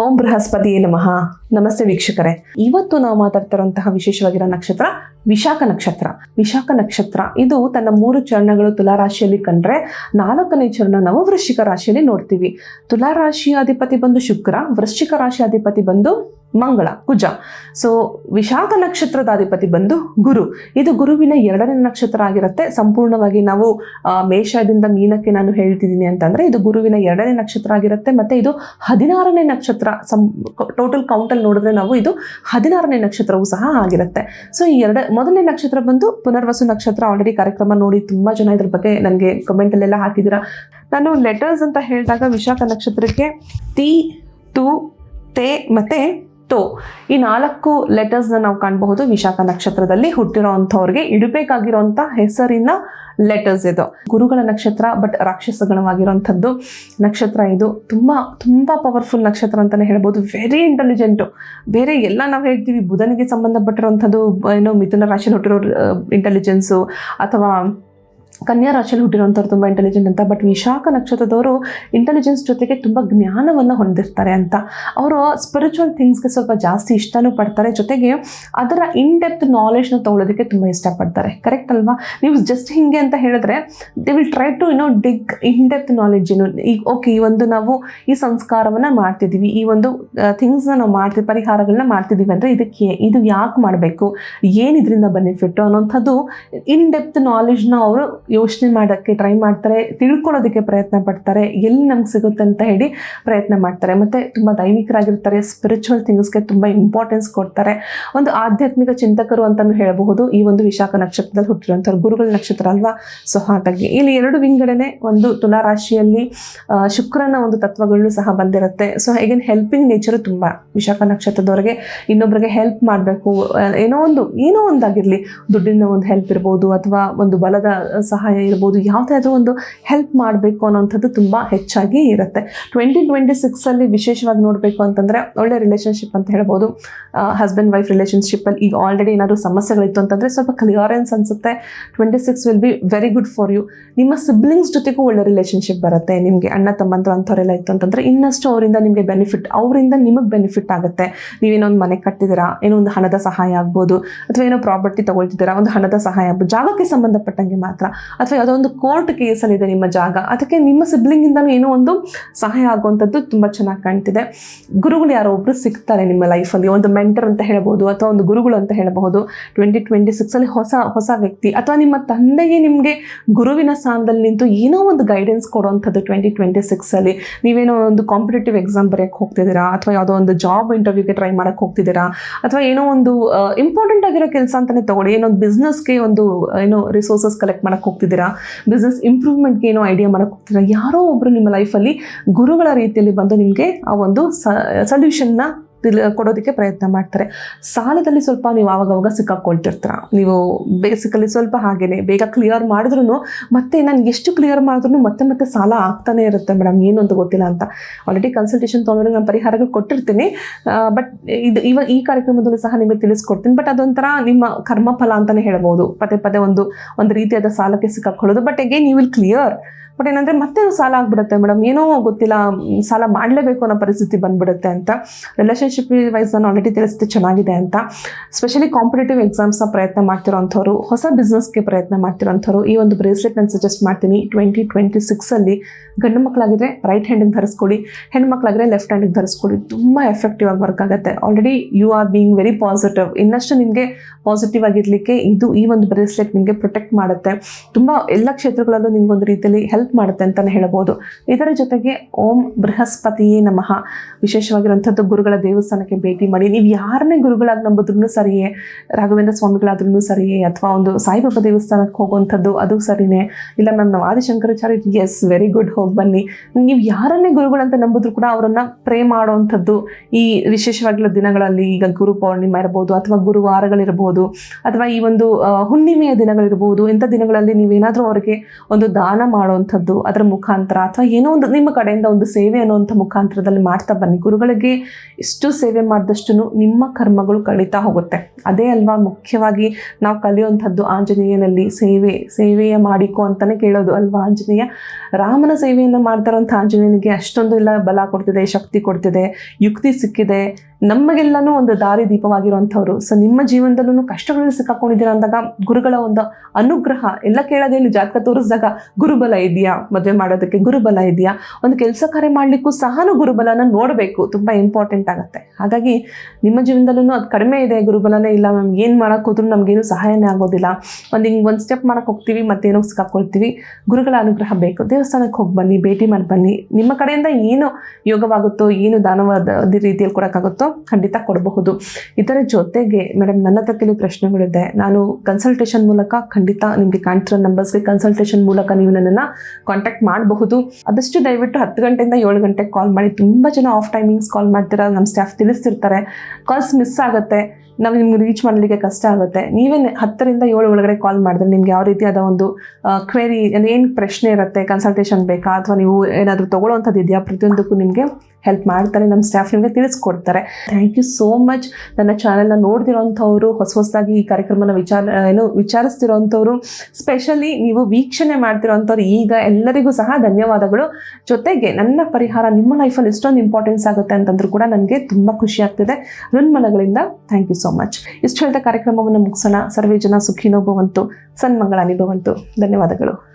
ಓಂ ಬೃಹಸ್ಪತಿಯೇ ನಮಃ. ನಮಸ್ತೆ ವೀಕ್ಷಕರೇ. ಇವತ್ತು ನಾವು ಮಾತಾಡ್ತಿರುವಂತಹ ವಿಶೇಷವಾಗಿರೋ ನಕ್ಷತ್ರ ವಿಶಾಖ ನಕ್ಷತ್ರ. ವಿಶಾಖ ನಕ್ಷತ್ರ, ಇದು ತನ್ನ ಮೂರು ಚರಣಗಳು ತುಲಾ ರಾಶಿಯಲ್ಲಿ ಕಂಡ್ರೆ ನಾಲ್ಕನೇ ಚರಣ ನಾವು ವೃಶ್ಚಿಕ ರಾಶಿಯಲ್ಲಿ ನೋಡ್ತೀವಿ. ತುಲಾ ರಾಶಿಯ ಅಧಿಪತಿ ಬಂದು ಶುಕ್ರ, ವೃಶ್ಚಿಕ ರಾಶಿ ಅಧಿಪತಿ ಬಂದು ಮಂಗಳ, ಕುಜ. ಸೊ ವಿಶಾಖ ನಕ್ಷತ್ರದ ಅಧಿಪತಿ ಬಂದು ಗುರು. ಇದು ಗುರುವಿನ ಎರಡನೇ ನಕ್ಷತ್ರ ಆಗಿರುತ್ತೆ. ಸಂಪೂರ್ಣವಾಗಿ ನಾವು ಮೇಷದಿಂದ ಮೀನಕ್ಕೆ ನಾನು ಹೇಳ್ತಿದ್ದೀನಿ ಅಂತಂದ್ರೆ ಇದು ಗುರುವಿನ ಎರಡನೇ ನಕ್ಷತ್ರ ಆಗಿರುತ್ತೆ. ಮತ್ತೆ ಇದು ಹದಿನಾರನೇ ನಕ್ಷತ್ರ, ಸಂ, ಟೋಟಲ್ ಕೌಂಟಲ್ಲಿ ನೋಡಿದ್ರೆ ನಾವು ಇದು ಹದಿನಾರನೇ ನಕ್ಷತ್ರವೂ ಸಹ ಆಗಿರುತ್ತೆ. ಸೊ ಈ ಎರಡು ಮೊದಲನೇ ನಕ್ಷತ್ರ ಬಂದು ಪುನರ್ವಸು ನಕ್ಷತ್ರ. ಆಲ್ರೆಡಿ ಕಾರ್ಯಕ್ರಮ ನೋಡಿ ತುಂಬಾ ಜನ ಇದ್ರ ಬಗ್ಗೆ ನನಗೆ ಕಮೆಂಟಲ್ಲೆಲ್ಲ ಹಾಕಿದ್ದೀರಾ. ನಾನು ಲೆಟರ್ಸ್ ಅಂತ ಹೇಳಿದಾಗ ವಿಶಾಖ ನಕ್ಷತ್ರಕ್ಕೆ ತಿ, ತು, ತೆ ಮತ್ತೆ ತೋ ಈ ನಾಲ್ಕು ಲೆಟರ್ಸ್ನ ನಾವು ಕಾಣಬಹುದು. ವಿಶಾಖ ನಕ್ಷತ್ರದಲ್ಲಿ ಹುಟ್ಟಿರೋ ಅಂಥವ್ರಿಗೆ ಹೆಸರಿನ ಲೆಟರ್ಸ್ ಇದು. ಗುರುಗಳ ನಕ್ಷತ್ರ ಬಟ್ ರಾಕ್ಷಸ ಗಣವಾಗಿರೋಂಥದ್ದು ನಕ್ಷತ್ರ ಇದು. ತುಂಬ ತುಂಬ ಪವರ್ಫುಲ್ ನಕ್ಷತ್ರ ಅಂತಲೇ ಹೇಳ್ಬೋದು ವೆರಿ ಇಂಟೆಲಿಜೆಂಟು ಬೇರೆ ಎಲ್ಲ ನಾವು ಹೇಳ್ತೀವಿ. ಬುಧನಿಗೆ ಸಂಬಂಧಪಟ್ಟಿರೋಂಥದ್ದು ಏನೋ ಮಿಥುನ ರಾಶಿಯಲ್ಲಿ ಹುಟ್ಟಿರೋ ಇಂಟೆಲಿಜೆನ್ಸು ಅಥವಾ ಕನ್ಯಾ ರಾಶಿಯಲ್ಲಿ ಹುಟ್ಟಿರುವಂಥವ್ರು ತುಂಬ ಇಂಟೆಲಿಜೆಂಟ್ ಅಂತ ಬಟ್ ವಿಶಾಖ ನಕ್ಷತ್ರದವರು ಇಂಟೆಲಿಜೆನ್ಸ್ ಜೊತೆಗೆ ತುಂಬ ಜ್ಞಾನವನ್ನು ಹೊಂದಿರ್ತಾರೆ ಅಂತ. ಅವರು ಸ್ಪಿರಿಚುವಲ್ ಥಿಂಗ್ಸ್ಗೆ ಸ್ವಲ್ಪ ಜಾಸ್ತಿ ಇಷ್ಟನೂ ಪಡ್ತಾರೆ. ಜೊತೆಗೆ ಅದರ ಇನ್ ಡೆಪ್ತ್ ನಾಲೆಜ್ನ ತೊಗೊಳೋದಕ್ಕೆ ತುಂಬ ಇಷ್ಟಪಡ್ತಾರೆ. ಕರೆಕ್ಟ್ ಅಲ್ವಾ? ನೀವು ಜಸ್ಟ್ ಹಿಂಗೆ ಅಂತ ಹೇಳಿದ್ರೆ they will try to you know dig in depth knowledge ಏನು. ಈಗ ಓಕೆ ಈ ಒಂದು ನಾವು ಈ ಸಂಸ್ಕಾರವನ್ನು ಮಾಡ್ತಿದ್ದೀವಿ. ಈ ಒಂದು ಥಿಂಗ್ಸ್ನ ನಾವು ಮಾಡ್ತೀವಿ ಪರಿಹಾರಗಳನ್ನ ಮಾಡ್ತಿದ್ದೀವಿ ಅಂದರೆ ಇದಕ್ಕೆ, ಇದು ಯಾಕೆ ಮಾಡಬೇಕು? ಏನು ಇದರಿಂದ ಬೆನಿಫಿಟ್ಟು ಅನ್ನೋಂಥದ್ದು ಇನ್ ಡೆಪ್ತ್ ನಾಲೆಜ್ನ ಅವರು ಯೋಚನೆ ಮಾಡೋಕ್ಕೆ ಟ್ರೈ ಮಾಡ್ತಾರೆ, ತಿಳ್ಕೊಳ್ಳೋದಕ್ಕೆ ಪ್ರಯತ್ನ ಪಡ್ತಾರೆ, ಎಲ್ಲಿ ನಮ್ಗೆ ಸಿಗುತ್ತೆ ಅಂತ ಹೇಳಿ ಪ್ರಯತ್ನ ಮಾಡ್ತಾರೆ. ಮತ್ತು ತುಂಬ ದೈವಿಕರಾಗಿರ್ತಾರೆ ಸ್ಪಿರಿಚುವಲ್ ಥಿಂಗ್ಸ್ಗೆ ತುಂಬ ಇಂಪಾರ್ಟೆನ್ಸ್ ಕೊಡ್ತಾರೆ. ಒಂದು ಆಧ್ಯಾತ್ಮಿಕ ಚಿಂತಕರು ಅಂತಲೂ ಹೇಳಬಹುದು. ಈ ಒಂದು ವಿಶಾಖ ನಕ್ಷತ್ರದಲ್ಲಿ ಹುಟ್ಟಿರುವಂಥವ್ರು ಗುರುಗಳ ನಕ್ಷತ್ರ ಅಲ್ವಾ? ಸೊ ಹಾಗಾಗಿ ಇಲ್ಲಿ ಎರಡು ವಿಂಗಡನೆ, ಒಂದು ತುಲಾ ರಾಶಿಯಲ್ಲಿ ಶುಕ್ರನ ಒಂದು ತತ್ವಗಳು ಸಹ ಬಂದಿರುತ್ತೆ. ಸೊ ಹೇಗೇನು ಹೆಲ್ಪಿಂಗ್ ನೇಚರು ತುಂಬ. ವಿಶಾಖ ನಕ್ಷತ್ರದವರಿಗೆ ಇನ್ನೊಬ್ಬರಿಗೆ ಹೆಲ್ಪ್ ಮಾಡಬೇಕು. ಏನೋ ಒಂದು, ಏನೋ ಒಂದಾಗಿರಲಿ. ದುಡ್ಡಿನ ಒಂದು ಹೆಲ್ಪ್ ಇರ್ಬೋದು, ಅಥವಾ ಒಂದು ಬಲದ ಸಹಾಯ ಇರ್ಬೋದು. ಯಾವುದಾದ್ರೂ ಒಂದು ಹೆಲ್ಪ್ ಮಾಡಬೇಕು ಅನ್ನೋಂಥದ್ದು ತುಂಬ ಹೆಚ್ಚಾಗಿ ಇರುತ್ತೆ. ಟ್ವೆಂಟಿ ಟ್ವೆಂಟಿ ಸಿಕ್ಸಲ್ಲಿ ವಿಶೇಷವಾಗಿ ನೋಡಬೇಕು ಅಂತಂದರೆ ಒಳ್ಳೆ ರಿಲೇಷನ್ಶಿಪ್ ಅಂತ ಹೇಳ್ಬೋದು. ಹಸ್ಬೆಂಡ್ ವೈಫ್ ರಿಲೇಷನ್ಶಿಪ್ಪಲ್ಲಿ ಈಗ ಆಲ್ರೆಡಿ ಏನಾದರೂ ಸಮಸ್ಯೆಗಳಿತ್ತು ಅಂತಂದರೆ ಸ್ವಲ್ಪ ಕ್ಲಿಯರೆನ್ಸ್ ಅನಿಸುತ್ತೆ? Twenty six will be very good for you ನಿಮ್ಮ ಸಿಬ್ಲಿಂಗ್ಸ್ ಜೊತೆಗೂ ಒಳ್ಳೆ ರಿಲೇಷನ್ಶಿಪ್ ಬರುತ್ತೆ. ನಿಮಗೆ ಅಣ್ಣ, ತಮ್ಮಂದ್ರು ಅಂಥವರೆಲ್ಲ ಇತ್ತು ಅಂತಂದರೆ ಇನ್ನಷ್ಟು ಅವರಿಂದ ನಿಮಗೆ ಬೆನಿಫಿಟ್ ಅವರಿಂದ ನಿಮಗೆ ಬೆನಿಫಿಟ್ ಆಗುತ್ತೆ. ನೀವೇನೋ ಒಂದು ಮನೆ ಕಟ್ಟಿದ್ದೀರಾ, ಏನೋ ಒಂದು ಹಣದ ಸಹಾಯ ಆಗ್ಬೋದು, ಅಥವಾ ಏನೋ ಪ್ರಾಪರ್ಟಿ ತಗೊಳ್ತಿದ್ದೀರಾ, ಒಂದು ಹಣದ ಸಹಾಯ ಆಗ್ಬೋದು, ಜಾಗಕ್ಕೆ ಸಂಬಂಧಪಟ್ಟಂಗೆ ಮಾತ್ರ. ಅಥವಾ ಯಾವುದೋ ಒಂದು ಕೋರ್ಟ್ ಕೇಸಲ್ಲಿದೆ ನಿಮ್ಮ ಜಾಗ, ಅದಕ್ಕೆ ನಿಮ್ಮ ಸಿಬ್ಲಿಂಗಿಂದಲೂ ಏನೋ ಒಂದು ಸಹಾಯ ಆಗುವಂಥದ್ದು ತುಂಬ ಚೆನ್ನಾಗಿ ಕಾಣ್ತಿದೆ. ಗುರುಗಳು ಯಾರೋ ಒಬ್ಬರು ಸಿಗ್ತಾರೆ ನಿಮ್ಮ ಲೈಫಲ್ಲಿ ಒಂದು ಮೆಂಟರ್ ಅಂತ ಹೇಳ್ಬೋದು, ಅಥವಾ ಒಂದು ಗುರುಗಳು ಅಂತ ಹೇಳಬಹುದು. ಟ್ವೆಂಟಿ ಟ್ವೆಂಟಿ ಸಿಕ್ಸಲ್ಲಿ ಹೊಸ ಹೊಸ ವ್ಯಕ್ತಿ, ಅಥವಾ ನಿಮ್ಮ ತಂದೆಗೆ ನಿಮಗೆ ಗುರುವಿನ ಸ್ಥಾನದಲ್ಲಿ ನಿಂತು ಏನೋ ಒಂದು ಗೈಡೆನ್ಸ್ ಕೊಡುವಂಥದ್ದು ಟ್ವೆಂಟಿ ಟ್ವೆಂಟಿ ಸಿಕ್ಸಲ್ಲಿ ನೀವೇನೋ ಒಂದು ಕಾಂಪಿಟೇಟಿವ್ ಎಕ್ಸಾಮ್ ಬರೆಯೋಕ್ಕೆ ಹೋಗ್ತಿದ್ದೀರಾ, ಅಥವಾ ಯಾವುದೋ ಒಂದು ಜಾಬ್ ಇಂಟರ್ವ್ಯೂಗೆ ಟ್ರೈ ಮಾಡೋಕ್ಕೆ ಹೋಗ್ತಿದ್ದೀರಾ, ಅಥವಾ ಏನೋ ಒಂದು ಇಂಪಾರ್ಟೆಂಟ್ ಆಗಿರೋ ಕೆಲಸ ಅಂತಲೇ ತಗೊಳ್ಳಿ, ಏನೋ ಒಂದು ಬಿಸ್ನೆಸ್ಗೆ ಒಂದು ಏನೋ ರಿಸೋರ್ಸಸ್ ಕಲೆಕ್ಟ್ ಮಾಡೋಕ್ಕೆ ಹೋಗ್ತಿದ್ದೀರಾ? ಬಿಸ್ನೆಸ್ ಇಂಪ್ರೂವ್ಮೆಂಟ್ಗೆ ಏನೋ ಐಡಿಯಾ ಮಾಡಕ್ಕೆ ಹೋಗ್ತಿದ್ದೀರಾ? ಯಾರೋ ಒಬ್ಬರು ನಿಮ್ಮ ಲೈಫಲ್ಲಿ ಗುರುಗಳ ರೀತಿಯಲ್ಲಿ ಬಂದು ನಿಮಗೆ ಆ ಒಂದು ಸೊಲ್ಯೂಷನ್ನ ತಿಳ್ ಕೊಡೋದಕ್ಕೆ ಪ್ರಯತ್ನ ಮಾಡ್ತಾರೆ. ಸಾಲದಲ್ಲಿ ಸ್ವಲ್ಪ ನೀವು ಆವಾಗವಾಗ ಸಿಕ್ಕಾಕೊಳ್ತಿರ್ತೀರ ನೀವು ಬೇಸಿಕಲಿ ಸ್ವಲ್ಪ ಹಾಗೇನೆ ಬೇಗ ಕ್ಲಿಯರ್ ಮಾಡಿದ್ರು ಮತ್ತೆ ನಾನು ಎಷ್ಟು ಕ್ಲಿಯರ್ ಮಾಡಿದ್ರು ಮತ್ತೆ ಮತ್ತೆ ಸಾಲ ಆಗ್ತಾನೆ ಇರುತ್ತೆ ಮೇಡಮ್ ಏನು ಅಂತ ಗೊತ್ತಿಲ್ಲ ಅಂತ. ಆಲ್ರೆಡಿ ಕನ್ಸಲ್ಟೇಷನ್ ತೊಗೊಂಡ್ರೆ ನಾನು ಪರಿಹಾರಗಳು ಕೊಟ್ಟಿರ್ತೀನಿ. ಬಟ್ ಇದು ಇವಾಗ ಈ ಕಾರ್ಯಕ್ರಮದಲ್ಲೂ ಸಹ ನಿಮಗೆ ತಿಳಿಸ್ಕೊಡ್ತೀನಿ. ಬಟ್ ಅದೊಂಥರ ನಿಮ್ಮ ಕರ್ಮಫಲ ಅಂತಲೇ ಹೇಳ್ಬೋದು. ಪದೇ ಪದೇ ಒಂದು ಒಂದು ರೀತಿಯಾದ ಸಾಲಕ್ಕೆ ಸಿಕ್ಕಾಕೊಳ್ಳೋದು. But again you will clear but ಏನಂದರೆ ಮತ್ತೆ ಸಾಲ ಆಗ್ಬಿಡುತ್ತೆ ಮೇಡಮ್? ಏನೋ ಗೊತ್ತಿಲ್ಲ ಸಾಲ ಮಾಡಲೇಬೇಕು ಅನ್ನೋ ಪರಿಸ್ಥಿತಿ ಬಂದ್ಬಿಡುತ್ತೆ ಅಂತ. ರಿಲೇಷನ್ಶಿಪ್ ವೈಸ್ ನಾನು ಆಲ್ರೆಡಿ ತಿಳಿಸಿದೆ ಚೆನ್ನಾಗಿದೆ ಅಂತ. ಸ್ಪೆಷಲಿ ಕಾಂಪಿಟೇಟಿವ್ ಎಕ್ಸಾಮ್ಸ್ನ ಪ್ರಯತ್ನ ಮಾಡ್ತಿರೋ ಹೊಸ ಬಿಸ್ನೆಸ್ಗೆ ಪ್ರಯತ್ನ ಮಾಡ್ತಿರೋಂಥವ್ರು, ಈ ಒಂದು ಬ್ರೇಸ್ಲೆಟ್ ನಾನು ಸಜೆಸ್ಟ್ ಮಾಡ್ತೀನಿ. ಟ್ವೆಂಟಿ ಟ್ವೆಂಟಿ ಸಿಕ್ಸಲ್ಲಿ ಗಂಡು ಮಕ್ಕಳಾಗಿದ್ರೆ ರೈಟ್ ಹ್ಯಾಂಡಿಗೆ ಧರಿಸ್ಕೊಳ್ಳಿ ಹೆಣ್ಮಕ್ಳಾಗಿದ್ರೆ ಲೆಫ್ಟ್ ಹ್ಯಾಂಡಿಗೆ ಧರಿಸ್ಕೊಳ್ಳಿ. ತುಂಬ ಎಫೆಕ್ಟಿವ್ ಆಗಿ ವರ್ಕ್ ಆಗುತ್ತೆ. Already you are being very positive ಇನ್ನಷ್ಟು ನಿಮಗೆ ಪಾಸಿಟಿವ್ ಆಗಿರಲಿಕ್ಕೆ ಇದು ಈ ಒಂದು ಬ್ರೇಸ್ಲೆಟ್ ನಿಮಗೆ ಪ್ರೊಟೆಕ್ಟ್ ಮಾಡುತ್ತೆ. ತುಂಬ ಎಲ್ಲ ಕ್ಷೇತ್ರಗಳಲ್ಲೂ ನಿಮ್ಗೊಂದು ರೀತಿಯಲ್ಲಿ ಹೆಲ್ಪ್ ಮಾಡುತ್ತೆ ಅಂತಲೇ ಹೇಳ್ಬೋದು. ಇದರ ಜೊತೆಗೆ ಓಂ ಬೃಹಸ್ಪತಿಯೇ ನಮಃ. ವಿಶೇಷವಾಗಿರುವಂಥದ್ದು ಗುರುಗಳ ದೇವಸ್ಥಾನಕ್ಕೆ ಭೇಟಿ ಮಾಡಿ. ನೀವು ಯಾರನ್ನೇ ಗುರುಗಳಾಗಿ ನಂಬಿದ್ರೂ ಸರಿಯೇ, ರಾಘವೇಂದ್ರ ಸ್ವಾಮಿಗಳಾದ್ರೂ ಸರಿಯೇ, ಅಥವಾ ಒಂದು ಸಾಯಿಬಾಬಾ ದೇವಸ್ಥಾನಕ್ಕೆ ಹೋಗುವಂಥದ್ದು ಅದು ಸರಿಯೇ ಇಲ್ಲ ನನ್ನ ಆದಿಶಂಕರಾಚಾರ್ಯ ಎಸ್, ವೆರಿ ಗುಡ್, ಹೋಗಿ ಬನ್ನಿ. ನೀವು ಯಾರನ್ನೇ ಗುರುಗಳಂತ ನಂಬಿದ್ರು ಕೂಡ ಅವರನ್ನು ಪ್ರೇ ಮಾಡುವಂಥದ್ದು ಈ ವಿಶೇಷವಾಗಿರೋ ದಿನಗಳಲ್ಲಿ ಈಗ ಗುರು ಪೌರ್ಣಿಮೆ ಇರ್ಬೋದು, ಅಥವಾ ಗುರುವಾರಗಳಿರ್ಬೋದು ಅಥವಾ ಈ ಒಂದು ಹುಣ್ಣಿಮೆಯ ದಿನಗಳಿರ್ಬೋದು, ಇಂಥ ದಿನಗಳಲ್ಲಿ ನೀವೇನಾದರೂ ಅವರಿಗೆ ಒಂದು ದಾನ ಮಾಡುವಂಥದ್ದು ಅನ್ನುವಂಥದ್ದು ಅದರ ಮುಖಾಂತರ ಅಥವಾ ಏನೋ ಒಂದು ನಿಮ್ಮ ಕಡೆಯಿಂದ ಒಂದು ಸೇವೆ ಅನ್ನುವಂಥ ಮುಖಾಂತರದಲ್ಲಿ ಮಾಡ್ತಾ ಬನ್ನಿ. ಗುರುಗಳಿಗೆ ಎಷ್ಟು ಸೇವೆ ಮಾಡಿದಷ್ಟು ನಿಮ್ಮ ಕರ್ಮಗಳು ಕಳೀತಾ ಹೋಗುತ್ತೆ. ಅದೇ ಅಲ್ವಾ, ಮುಖ್ಯವಾಗಿ ನಾವು ಕಲಿಯುವಂಥದ್ದು ಆಂಜನೇಯನಲ್ಲಿ ಸೇವೆ, ಸೇವೆಯ ಮಾಡಿಕೊ ಅಂತಲೇ ಕೇಳೋದು ಅಲ್ವಾ ಆಂಜನೇಯ? ರಾಮನ ಸೇವೆಯನ್ನು ಮಾಡ್ತಾರಂಥ ಆಂಜನೇಯನಿಗೆ ಅಷ್ಟೊಂದು ಎಲ್ಲ ಬಲ ಕೊಡ್ತಿದೆ, ಶಕ್ತಿ ಕೊಡ್ತಿದೆ, ಯುಕ್ತಿ ಸಿಕ್ಕಿದೆ ನಮಗೆಲ್ಲನೂ ಒಂದು ದಾರಿ ದೀಪವಾಗಿರುವಂಥವ್ರು. ಸೊ ನಿಮ್ಮ ಜೀವನದಲ್ಲೂ ಕಷ್ಟಗಳಲ್ಲಿ ಸಿಕ್ಕಾಕೊಂಡಿದ್ದೀರಾ ಅಂದಾಗ ಗುರುಗಳ ಒಂದು ಅನುಗ್ರಹ ಎಲ್ಲ ಕೇಳೋದೇನು ಜಾತಕ ತೋರಿಸಿದಾಗ ಗುರುಬಲ ಇದೆಯಾ? ಮದುವೆ ಮಾಡೋದಕ್ಕೆ ಗುರುಬಲ ಇದೆಯಾ? ಒಂದು ಕೆಲಸ ಕಾರ್ಯ ಮಾಡಲಿಕ್ಕೂ ಸಹ ಗುರುಬಲನ ನೋಡಬೇಕು. ತುಂಬ ಇಂಪಾರ್ಟೆಂಟ್ ಆಗುತ್ತೆ. ಹಾಗಾಗಿ ನಿಮ್ಮ ಜೀವನದಲ್ಲೂ ಅದು ಕಡಿಮೆ ಇದೆ, ಗುರುಬಲನೇ ಇಲ್ಲ ಮ್ಯಾಮ್. ಏನು ಮಾಡೋಕ್ಕೆ ಹೋದ್ರೂ ನಮಗೇನು ಸಹಾಯನೇ ಆಗೋದಿಲ್ಲ. ಒಂದು ಹಿಂಗೆ ಒಂದು ಸ್ಟೆಪ್ ಮಾಡೋಕೆ ಹೋಗ್ತೀವಿ, ಮತ್ತೇನೋ ಸಿಕ್ಕಾಕೊಳ್ತೀವಿ. ಗುರುಗಳ ಅನುಗ್ರಹ ಬೇಕು. ದೇವಸ್ಥಾನಕ್ಕೆ ಹೋಗಿ ಬನ್ನಿ, ಭೇಟಿ ಮಾಡಿ ಬನ್ನಿ. ನಿಮ್ಮ ಕಡೆಯಿಂದ ಏನು ಯೋಗವಾಗುತ್ತೋ, ಏನು ದಾನವಾದ ರೀತಿಯಲ್ಲಿ ಕೊಡೋಕ್ಕಾಗುತ್ತೋ ಖಂಡಿತ ಕೊಡಬಹುದು. ಇದರ ಜೊತೆಗೆ ಮೇಡಮ್ ನನ್ನ ಹತ್ರ ಕೆಲವು ಪ್ರಶ್ನೆಗಳಿದೆ. ನಾನು ಕನ್ಸಲ್ಟೇಷನ್ ಮೂಲಕ ಖಂಡಿತ ನಿಮಗೆ ಕಾಣ್ತಿರೋ ನಂಬರ್ಸ್ಗೆ ಕನ್ಸಲ್ಟೇಷನ್ ಮೂಲಕ ನೀವು ನನ್ನನ್ನು ಕಾಂಟ್ಯಾಕ್ಟ್ ಮಾಡಬಹುದು. ಅದಷ್ಟು ದಯವಿಟ್ಟು ಹತ್ತು ಗಂಟೆಯಿಂದ ಏಳು ಗಂಟೆಗೆ ಕಾಲ್ ಮಾಡಿ. ತುಂಬ ಜನ ಆಫ್ ಟೈಮಿಂಗ್ಸ್ ಕಾಲ್ ಮಾಡ್ತೀರಾ ನಮ್ಮ ಸ್ಟಾಫ್ ತಿಳಿಸ್ತಿರ್ತಾರೆ. ಕಾಲ್ಸ್ ಮಿಸ್ ಆಗುತ್ತೆ. ನಾವು ನಿಮ್ಗೆ ರೀಚ್ ಮಾಡಲಿಕ್ಕೆ ಕಷ್ಟ ಆಗುತ್ತೆ. ನೀವೇ ಹತ್ತರಿಂದ ಏಳು ಒಳಗಡೆ ಕಾಲ್ ಮಾಡಿದ್ರೆ ನಿಮ್ಗೆ ಯಾವ ರೀತಿಯಾದ ಒಂದು ಕ್ವೆರಿ ಏನು ಪ್ರಶ್ನೆ ಇರುತ್ತೆ ಕನ್ಸಲ್ಟೇಷನ್ ಬೇಕಾ? ಅಥವಾ ನೀವು ಏನಾದರೂ ತೊಗೊಳ್ಳೋವಂಥದ್ದು ಇದೆಯಾ? ಪ್ರತಿಯೊಂದಕ್ಕೂ ನಿಮಗೆ ಹೆಲ್ಪ್ ಮಾಡ್ತಾರೆ ನಮ್ಮ ಸ್ಟಾಫ್ ನಿಮಗೆ ತಿಳಿಸ್ಕೊಡ್ತಾರೆ. ಥ್ಯಾಂಕ್ ಯು ಸೋ ಮಚ್ ನನ್ನ ಚಾನೆಲ್ನ ನೋಡ್ತಿರೋಂಥವ್ರು, ಹೊಸ ಹೊಸದಾಗಿ ಈ ಕಾರ್ಯಕ್ರಮನ ವಿಚಾರ, ಏನು ವಿಚಾರಿಸ್ತಿರೋಂಥವ್ರು ಸ್ಪೆಷಲಿ ನೀವು ವೀಕ್ಷಣೆ ಮಾಡ್ತಿರೋಂಥವ್ರು, ಈಗ ಎಲ್ಲರಿಗೂ ಸಹ ಧನ್ಯವಾದಗಳು. ಜೊತೆಗೆ ನನ್ನ ಪರಿಹಾರ ನಿಮ್ಮ ಲೈಫಲ್ಲಿ ಎಷ್ಟೊಂದು ಇಂಪಾರ್ಟೆನ್ಸ್ ಆಗುತ್ತೆ ಅಂತಂದ್ರೂ ಕೂಡ ನನಗೆ ತುಂಬ ಖುಷಿ ಆಗ್ತಿದೆ. ಹೃನ್ಮನಗಳಿಂದ ಥ್ಯಾಂಕ್ ಯು ಸೋ ಮಚ್ ಇಷ್ಟು ಹೇಳಿದ ಕಾರ್ಯಕ್ರಮವನ್ನು ಮುಗಿಸೋಣ. ಸರ್ವೇ ಜನ ಸುಖಿನೋ ಭವಂತು. ಸನ್ಮಂಗಳ ಅನಿಭವಂತು ಧನ್ಯವಾದಗಳು.